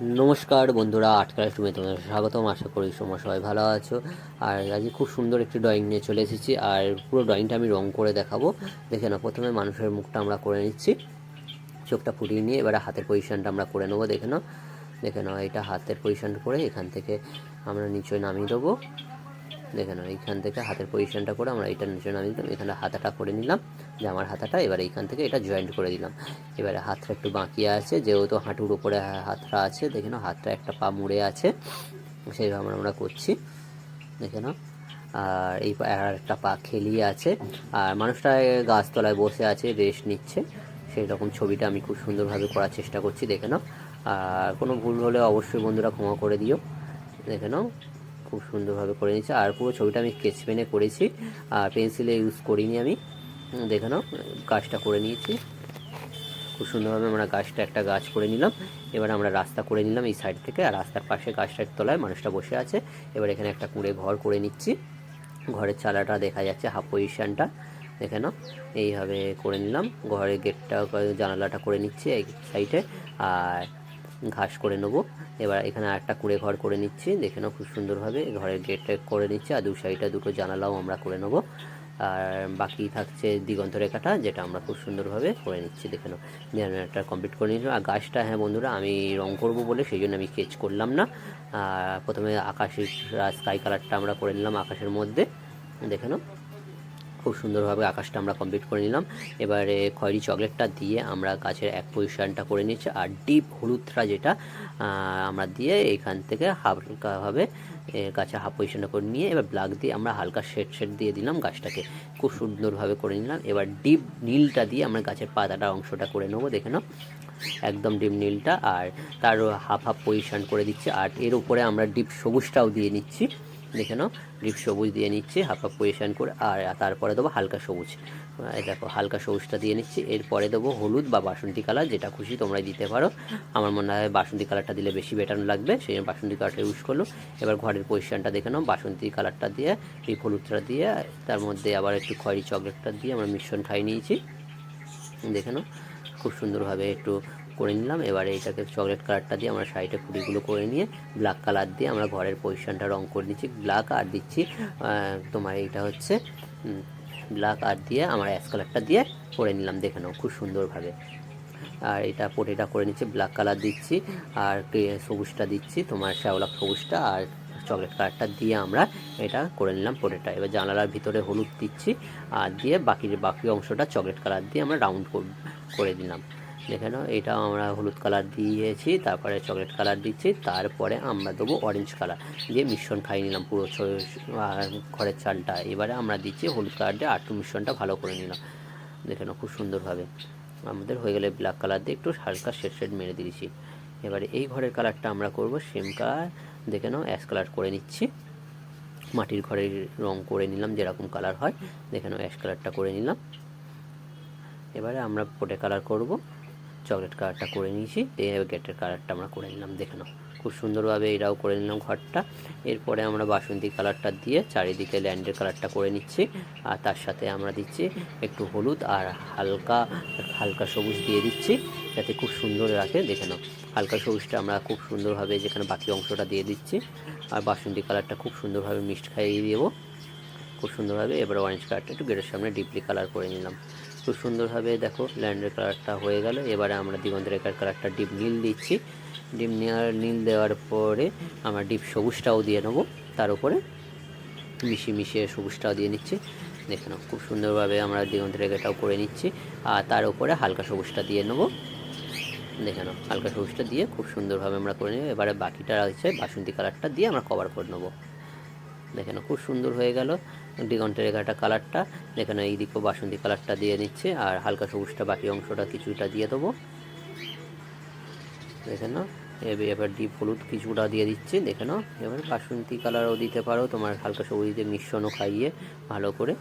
নমস্কার বন্ধুরা, আটকাল তুমি তোমাদের স্বাগতম। আশা করি সময় সবাই ভালো আছো। আর আজকে খুব সুন্দর একটি ড্রয়িং নিয়ে চলে এসেছি। আর পুরো ড্রয়িংটা আমি রং করে দেখাবো। দেখে না প্রথমে মানুষের মুখটা আমরা করে নিচ্ছি। চোখটা ফুটিয়ে নিয়ে এবারে হাতের পজিশানটা আমরা করে নেব, দেখে নাও। দেখে না এটা হাতের পজিশান করে এখান থেকে আমরা নিচে নামিয়ে দেবো। দেখে নাও এইখান থেকে হাতের পজিশনটা করে আমরা এটা নিচে নামিয়ে দিলাম, এখানে হাতাটা করে নিলাম, যে আমার হাতাটা, এবার এইখান থেকে এটা জয়েন্ট করে দিলাম। এবারে হাতটা একটু বাঁকিয়ে আছে, যেহেতু হাঁটুর উপরে হাতটা আছে, দেখে নাও, হাতটা একটা পা মুড়ে আছে, সেইভাবে আমরা করছি। দেখে নাও, আর এই আর একটা পা খেলিয়ে আছে, আর মানুষটা গাছতলায় বসে আছে রেস্ট নিচ্ছে সেই রকম ছবিটা আমি খুব সুন্দরভাবে করার চেষ্টা করছি, দেখে নাও। আর কোনো ভুল হলে অবশ্যই বন্ধুরা ক্ষমা করে দিও। দেখে নাও খুব সুন্দরভাবে করে নিয়েছি। আর পুরো ছবিটা আমি স্কেচ পেনে করেছি। আর পেন্সিলে ইউজ করিনি আমি। দেখে গাছটা করে নিয়েছি। খুব সুন্দরভাবে আমরা গাছটা একটা গাছ করে নিলাম। এবার আমরা রাস্তা করে নিলাম এই সাইড থেকে। আর রাস্তার পাশে গাছটার তলায় মানুষটা বসে আছে। এবার এখানে একটা কুঁড়ে ঘর করে নিচ্ছি। ঘরের চালাটা দেখা যাচ্ছে হাফ পজিশনটা দেখে নাও, এইভাবে করে নিলাম। ঘরের গেটটা জানালাটা করে নিচ্ছি এই সাইডে আর ঘাস করে নেব। এবার এখানে আরেকটা কুঁড়ে ঘর করে নিচ্ছি। দেখে নাও খুব সুন্দরভাবে ঘরের গেটটা করে নিচ্ছি আর দু সাইডে দুটো জানালাও আমরা করে নেব। আর বাকি থাকছে দিগন্ত রেখাটা যেটা আমরা খুব সুন্দরভাবে করে নিচ্ছি। দেখে নাও জানালাটা কমপ্লিট করে নিলাম। আর গাছটা হ্যাঁ বন্ধুরা আমি রং করব বলে সেই জন্য আমি স্কেচ করলাম না। আর প্রথমে আকাশের স্কাই কালারটা আমরা করে নিলাম আকাশের মধ্যে। দেখে নাও খুব সুন্দরভাবে আকাশটা আমরা কমপ্লিট করে নিলাম। এবারে খয়েরি চকলেটটা দিয়ে আমরা গাছের এক পজিশনটা করে নিচ্ছি আর ডিপ হলুদটা যেটা আমরা দিয়ে এখান থেকে হালকাভাবে গাছে হাফ পজিশনটা করে নিয়ে এবার ব্লাক দিয়ে আমরা হালকা শেড শেড দিয়ে দিলাম গাছটাকে। খুব সুন্দরভাবে করে নিলাম। এবার ডিপ নীলটা দিয়ে আমরা গাছের পাতাটা অংশটা করে নেব, দেখে নাও। একদম ডিপ নীলটা আর তার হাফ হাফ পজিশন করে দিচ্ছি আর এর উপরে আমরা ডিপ সবুজটাও দিয়ে নিচ্ছি। দেখে নাও। ডিপ সবুজ দিয়ে নিচ্ছি, হাফ হাফ পজিশন করে, আর তারপরে দেবো হালকা সবুজ। দেখো, হালকা সবুজটা দিয়ে নিচ্ছি। এরপরে দেবো হলুদ বা বাসন্তী কালার, যেটা খুশি তোমরা দিতে পারো। আমার মনে হয় বাসন্তী কালারটা দিলে বেশি বেটার লাগবে, সেই জন্য বাসন্তী কালারটা ইউজ করল। এবার ঘরের পজিশনটা দেখে নাও, বাসন্তী কালারটা দিয়ে, ডিপ হলুদটা দিয়ে, তার মধ্যে আবার একটু খয়েরি চকলেটটা দিয়ে আমরা মিশ্রণ খাই নিয়েছি। দেখে নাও, খুব সুন্দরভাবে একটু করে নিলাম। এবারে এটাকে চকলেট কালারটা দিয়ে আমরা সাইডে ফুটিগুলো করে নিয়ে ব্ল্যাক কালার দিয়ে আমরা ঘরের পজিশনটা রং করে নিচ্ছি ব্ল্যাক আর দিচ্ছি তোমার এইটা হচ্ছে ব্ল্যাক আর দিয়ে আমরা অ্যাশ কালারটা দিয়ে করে নিলাম দেখে নাও খুব সুন্দরভাবে। আর এটা পটিটা করে নিচ্ছি ব্ল্যাক কালার দিচ্ছি, আর সবুজটা দিচ্ছি, তোমার শ্যাওলা সবুজটা, আর চকলেট কালারটা দিয়ে আমরা এটা করে নিলাম পটেটা। এবার জানালার ভিতরে হলুদ দিচ্ছি, আর দিয়ে বাকি বাকি অংশটা চকলেট কালার দিয়ে আমরা রাউন্ড করে দিলাম। দেখে নাও, এটা আমরা হলুদ কালার দিয়েছি, তারপরে চকলেট কালার দিচ্ছি, তারপরে আমরা দেবো অরেঞ্জ কালার। দিয়ে মিশ্রণ খাইয়ে নিলাম পুরো ঘরের চালটা। এবারে আমরা দিচ্ছি হলুদ কালার দিয়ে আটটু মিশ্রণটা ভালো করে নিলাম। দেখে নাও খুব সুন্দরভাবে। আমাদের হয়ে গেলে ব্ল্যাক কালার দিয়ে একটু হালকা শেড শেড মেরে দিয়েছি। এবারে এই ঘরের কালারটা আমরা করব সেম কালার। দেখে নাও অ্যাশ কালার করে নিচ্ছি। মাটির ঘরের রং করে নিলাম, যেরকম কালার হয়। দেখে নাও অ্যাশ কালারটা করে নিলাম। এবারে আমরা পোটে কালার করব। চকলেট কালারটা করে নিয়েছি। দিয়ে গেটের কালারটা আমরা করে নিলাম, দেখে নাও। খুব সুন্দরভাবে এরাও করে নিলাম ঘরটা। এরপরে আমরা বাসন্তী কালারটা দিয়ে চারিদিকে ল্যান্ডের কালারটা করে নিচ্ছি। আর তার সাথে আমরা দিচ্ছি একটু হলুদ আর হালকা হালকা সবুজ দিয়ে দিচ্ছি, যাতে খুব সুন্দর রাখে, দেখে নাও। হালকা সবুজটা আমরা খুব সুন্দরভাবে যেখানে বাকি অংশটা দিয়ে দিচ্ছি। আর বাসন্তী কালারটা খুব সুন্দরভাবে মিক্সড খাইয়ে দেবো। খুব সুন্দরভাবে এবার অরেঞ্জ কালারটা একটু গেটের সামনে ডিপলি কালার করে নিলাম। খুব সুন্দরভাবে দেখো ল্যান্ডের কালারটা হয়ে গেল। এবারে আমরা দিগন্ত রেখার কালারটা ডিপ নীল দিচ্ছি। ডিপ নেওয়ার নীল দেওয়ার পরে আমরা ডিপ সবুজটাও দিয়ে নেব। তার উপরে মিশিয়ে মিশিয়ে সবুজটাও দিয়ে নিচ্ছি। দেখে নাও, খুব সুন্দরভাবে আমরা দিগন্ত রেখাটাও করে নিচ্ছি। আর তার উপরে হালকা সবুজটা দিয়ে নেব। দেখে নাও, হালকা সবুজটা দিয়ে খুব সুন্দরভাবে আমরা করে নেব। এবারে বাকিটা আছে, বাসন্তী কালারটা দিয়ে আমরা কভার করে নেব। দেখে নাও, খুব সুন্দর হয়ে গেল। দিগন্তের রেখাটা কালারটা এখানে নাও এইদিকেও বাসন্তী কালারটা দিয়ে নিচ্ছে, আর হালকা সবুজটা বাকি অংশটা কিছুটা দিয়ে দেবো। দেখে নাও, এবার ডিপ হলুদ কিছুটা দিয়ে দিচ্ছে, দেখে নাও, এবার বাসন্তী কালারও দিতে পারো, তোমার হালকা সবুজ দিয়ে মিশ্রণও খাইয়ে ভালো করে।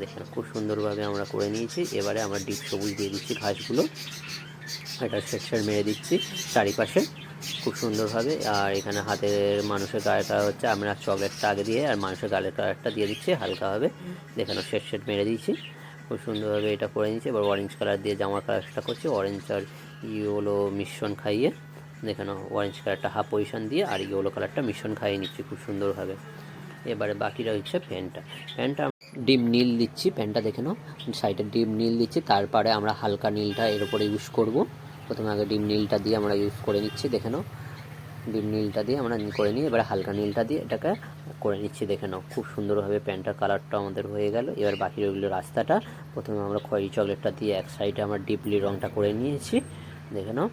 দেখে খুব সুন্দরভাবে আমরা করে নিয়েছি, এবারে আমরা ডিপ সবুজ দিয়ে দিচ্ছি ঘাসগুলো। এটা শেড মেরে দিচ্ছি চারিপাশে। খুব সুন্দরভাবে। আর এখানে হাতের মানুষের গায়েটা হচ্ছে আমরা চকলেটটা আগে দিয়ে আর মানুষের গালের কালারটা দিয়ে দিচ্ছি, হালকাভাবে। দেখানো শেড শেড মেরে দিয়েছি। খুব সুন্দরভাবে এটা করে নিচ্ছি এবার অরেঞ্জ কালার দিয়ে জামার কালারটা করছি। অরেঞ্জ আর ইয়েলো মিশ্রণ খাইয়ে দেখে নাও অরেঞ্জ কালারটা হাফ পজিশন দিয়ে আর ইয়েলো কালারটা মিশ্রণ খাইয়ে নিচ্ছি খুব সুন্দরভাবে। এবারে বাকি রয়েছে প্যান্টটা। প্যান্টটা ডিম নীল দিচ্ছি। প্যান্টটা দেখে নাও সাইডে ডিম নীল দিচ্ছি। তারপরে আমরা হালকা নীলটা এর উপরে ইউজ করব। প্রথমে আগে ডিম নীলটা দিয়ে আমরা ইউজ করে নিচ্ছি, দেখে নাও। ডিম নীলটা দিয়ে আমরা করে নিই এবার হালকা নীলটা দিয়ে এটাকে করে নিচ্ছি, দেখে নাও। খুব সুন্দরভাবে প্যান্টটার কালারটা আমাদের হয়ে গেল। এবার বাকি রইল রাস্তাটা। প্রথমে আমরা খয়েরি চকলেটটা দিয়ে এক সাইডে আমরা ডিপলি রঙটা করে নিয়েছি, দেখে নাও।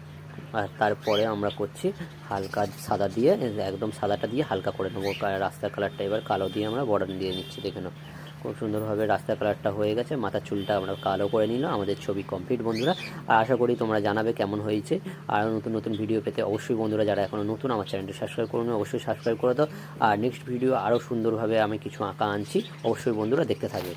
আর তারপরে আমরা করছি হালকা সাদা দিয়ে, একদম সাদাটা দিয়ে হালকা করে নেব। রাস্তার কালারটা এবার কালো দিয়ে আমরা বর্ডার দিয়ে নিচ্ছি, দেখে নাও। খুব সুন্দরভাবে রাস্তার কালারটা হয়ে গেছে। মাথার চুলটা আমরা কালো করে নিল আমাদের ছবি কমপ্লিট বন্ধুরা। আর আশা করি তোমরা জানাবে কেমন হয়েছে। আর নতুন নতুন ভিডিও পেতে অবশ্যই বন্ধুরা যারা এখনও নতুন আমার চ্যানেলটি সাবস্ক্রাইব করুন, অবশ্যই সাবস্ক্রাইব করে দাও। আর নেক্সট ভিডিও আরও সুন্দরভাবে আমি কিছু আঁকা আনছি। অবশ্যই বন্ধুরা দেখতে থাকবে।